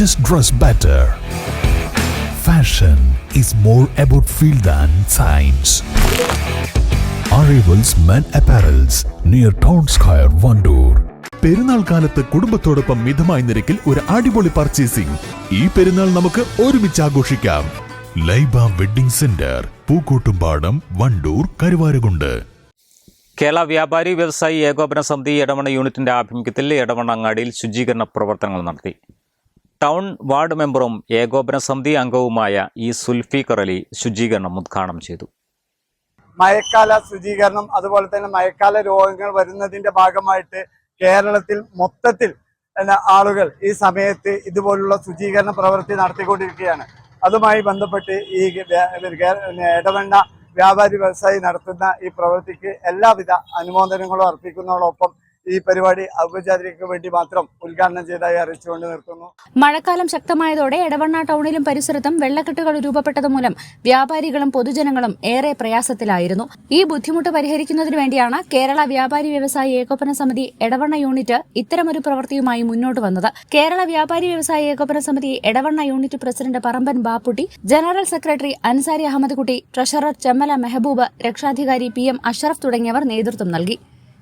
just dress better. Fashion is more about feel than science. Arrivals Men Apparels near Town Square, Vandoor. പെരുന്നാൾ കാലത്ത് കുടുംബത്തോടൊപ്പം മിതമായ നിരക്കിൽ ഒരു അടിപൊളി പർച്ചേസിംഗ് ഈ പെരുന്നാൾ നമുക്ക് ഒരുമിച്ച് ആഘോഷിക്കാം ലൈബ വെഡിംഗ് സെന്റർ പൂക്കോട്ടുംപാടം വണ്ടൂർ കരുവാരകുണ്ട് കേരള വ്യാപാരി വ്യവസായി ഏകോപന സമിതി എടവണ്ണ യൂണിറ്റിന്റെ ആഭിമുഖ്യത്തിൽ എടവണ്ണ അങ്ങാടിയിൽ ശുചീകരണ പ്രവർത്തനങ്ങൾ നടത്തി ടൗൺ വാർഡ് മെമ്പറും ഏകോപന സമിതി അംഗവുമായ ഈ സുൽഫീഖർ അലി ശുചീകരണം ഉദ്ഘാടനം ചെയ്തു. മഴക്കാല ശുചീകരണം അതുപോലെ തന്നെ മഴക്കാല രോഗങ്ങൾ വരുന്നതിന്റെ ഭാഗമായിട്ട് കേരളത്തിൽ മൊത്തത്തിൽ ആളുകൾ ഈ സമയത്ത് ഇതുപോലുള്ള ശുചീകരണ പ്രവൃത്തി നടത്തിക്കൊണ്ടിരിക്കുകയാണ്. അതുമായി ബന്ധപ്പെട്ട് ഈ ഇടവണ്ണ വ്യാപാരി വ്യവസായി നടത്തുന്ന ഈ പ്രവൃത്തിക്ക് എല്ലാവിധ അനുമോദനങ്ങളും അർപ്പിക്കുന്നതോടൊപ്പം ഈ പരിപാടി ഔപചാരികക്ക് വേണ്ടി മാത്രം ഉദ്ഘാടനം ചെയ്തതായി അറിയിച്ചുകൊണ്ട് നിർത്തുന്നു. മഴക്കാലം ശക്തമായതോടെ എടവണ്ണ ടൗണിലും പരിസരത്തും വെള്ളക്കെട്ടുകൾ രൂപപ്പെട്ടത് മൂലം വ്യാപാരികളും പൊതുജനങ്ങളും ഏറെ പ്രയാസത്തിലായിരുന്നു. ഈ ബുദ്ധിമുട്ട് പരിഹരിക്കുന്നതിനു വേണ്ടിയാണ് കേരള വ്യാപാരി വ്യവസായി ഏകോപന സമിതി എടവണ്ണ യൂണിറ്റ് ഇത്തരമൊരു പ്രവൃത്തിയുമായി മുന്നോട്ട് വന്നത്. Kerala Vyapari Vyavasayi Ekopana Samithi Edavanna unit president Paramban Bapputty general secretary Ansari Ahammed Kutty treasurer Chemmala Mehboob രക്ഷാധികാരി പി എം അഷറഫ് തുടങ്ങിയവർ നേതൃത്വം നൽകി.